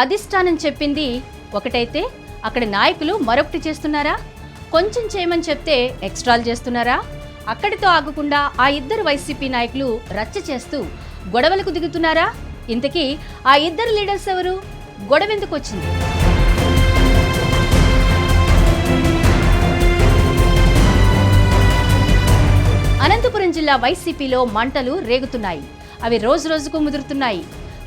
అధిష్టానం చెప్పింది. ఒకటైతే అక్కడ నాయకులు మరొకటి చేస్తున్నారా? కొంచెం చేయమని చెప్తే ఎక్స్ట్రాలు చేస్తున్నారా? అక్కడితో ఆగకుండా ఆ ఇద్దరు వైసీపీ నాయకులు రచ్చ చేస్తూ గొడవలకు దిగుతున్నారా? ఇంతకీ ఆ ఇద్దరు లీడర్స్ ఎవరు? గొడవెందుకు వచ్చింది? అనంతపురం జిల్లా వైసీపీలో మంటలు రేగుతున్నాయి. అవి రోజు రోజుకు ముదురుతున్నాయి.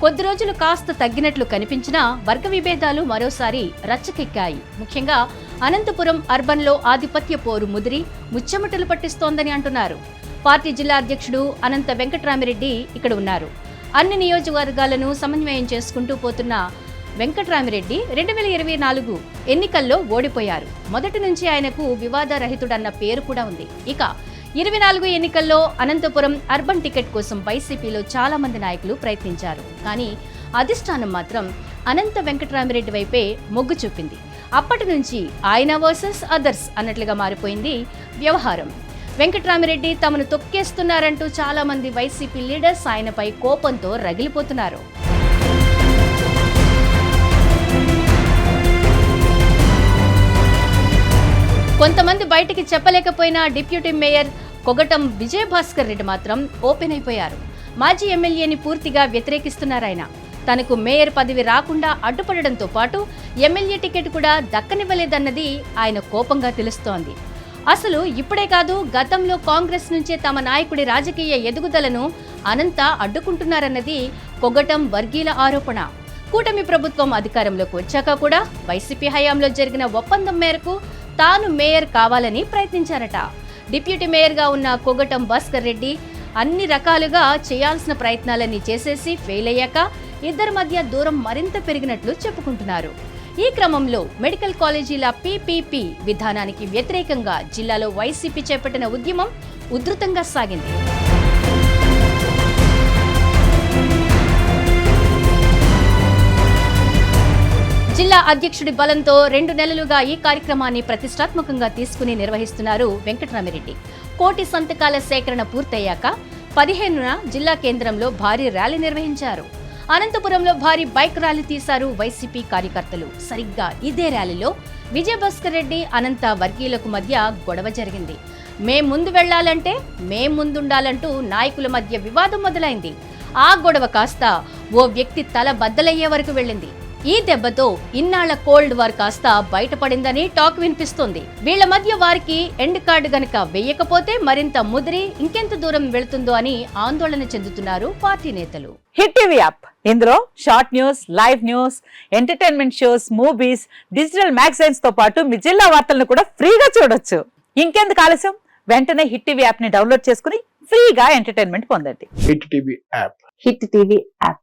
కొద్ది రోజులు కాస్త తగ్గినట్లు కనిపించినా వర్గ విభేదాలు మరోసారి రచ్చకెక్కాయి. ముఖ్యంగా అనంతపురం అర్బన్లో ఆధిపత్య పోరు ముదిరి ముచ్చెమటలు పట్టిస్తోందని అంటున్నారు. పార్టీ జిల్లా అధ్యక్షుడు అనంత వెంకట్రామిరెడ్డి ఇక్కడ ఉన్నారు. అన్ని నియోజకవర్గాలను సమన్వయం చేసుకుంటూ పోతున్న వెంకట్రామిరెడ్డి రెండు వేల ఇరవై నాలుగు ఎన్నికల్లో ఓడిపోయారు. మొదటి నుంచి ఆయనకు వివాదరహితుడన్న పేరు కూడా ఉంది. ఇక ఇరవై నాలుగు ఎన్నికల్లో అనంతపురం అర్బన్ టికెట్ కోసం వైసీపీలో చాలా మంది నాయకులు ప్రయత్నించారు. కానీ అధిష్టానం మాత్రం అనంత వెంకటరామిరెడ్డి వైపే మొగ్గు చూపింది. అప్పటి నుంచి ఆయన వర్సెస్ అదర్స్ అన్నట్లుగా మారిపోయింది వ్యవహారం. వెంకటరామిరెడ్డి తమను తొక్కేస్తున్నారంటూ చాలా మంది వైసీపీ లీడర్స్ ఆయనపై కోపంతో రగిలిపోతున్నారు. కొంతమంది బయటికి చెప్పలేకపోయినా డిప్యూటీ మేయర్ కొగటం విజయభాస్కర్ రెడ్డి మాత్రం ఓపెన్ అయిపోయారు. మాజీ ఎమ్మెల్యేని పూర్తిగా వ్యతిరేకిస్తున్నారాయన. తనకు మేయర్ పదవి రాకుండా అడ్డుపడడంతో పాటు ఎమ్మెల్యే టికెట్ కూడా దక్కనివ్వలేదన్నది ఆయన కోపంగా తెలుస్తోంది. అసలు ఇప్పుడే కాదు గతంలో కాంగ్రెస్ నుంచే తమ నాయకుడి రాజకీయ ఎదుగుదలను అనంత అడ్డుకుంటున్నారన్నది కొగటం వర్గీల ఆరోపణ. కూటమి ప్రభుత్వం అధికారంలోకి వచ్చాక కూడా వైసీపీ హయాంలో జరిగిన ఒప్పందం మేరకు తాను మేయర్ కావాలని ప్రయత్నించారట. డిప్యూటీ మేయర్గా ఉన్న కొగటం భాస్కర్ రెడ్డి అన్ని రకాలుగా చేయాల్సిన ప్రయత్నాలన్నీ చేసేసి ఫెయిల్ అయ్యాక ఇద్దరి మధ్య దూరం మరింత పెరిగినట్లు చెప్పుకుంటున్నారు. ఈ క్రమంలో మెడికల్ కాలేజీల పీపీపీ విధానానికి వ్యతిరేకంగా జిల్లాలో వైసీపీ చేపట్టిన ఉద్యమం ఉధృతంగా సాగింది. జిల్లా అధ్యక్షుడి బలంతో రెండు నెలలుగా ఈ కార్యక్రమాన్ని ప్రతిష్టాత్మకంగా తీసుకుని నిర్వహిస్తున్నారు వెంకటరామిరెడ్డి. కోటి సంతకాల సేకరణ పూర్తయ్యాక పదిహేనున జిల్లా కేంద్రంలో భారీ ర్యాలీ నిర్వహించారు. అనంతపురంలో భారీ బైక్ ర్యాలీ తీశారు వైసీపీ కార్యకర్తలు. సరిగ్గా ఇదే ర్యాలీలో విజయభాస్కర్ రెడ్డి అనంత వర్గీయులకు మధ్య గొడవ జరిగింది. మేం ముందు వెళ్ళాలంటే మేం ముందుండాలంటూ నాయకుల మధ్య వివాదం మొదలైంది. ఆ గొడవ కాస్త ఓ వ్యక్తి తల బద్దలయ్యే వరకు వెళ్ళింది. ఈ దెబ్బతో ఇన్నాళ్ళ కోల్డ్ వార్ కాస్త బయటపడిందని టాక్ వినిపిస్తోంది. వీళ్ళ మధ్య వారికి ఎండ్ కార్డు గనక వేయకపోతే మరింత ముదిరి ఇంకెంత దూరం వెళుతుందో అని ఆందోళన చెందుతున్నారు పార్టీ నేతలు. Hit TV app. ఇందులో short news live news entertainment shows movies digital మ్యాగజైన్స్తో పాటు మీ జిల్లా వార్తలను కూడా ఫ్రీగా చూడొచ్చు. ఇంకెందుకు ఆలస్యం? వెంటనే హిట్ టీవీ యాప్ని డౌన్లోడ్ చేసుకుని ఫ్రీగా ఎంటర్టైన్మెంట్ పొందండి. Hit TV app. Hit TV app.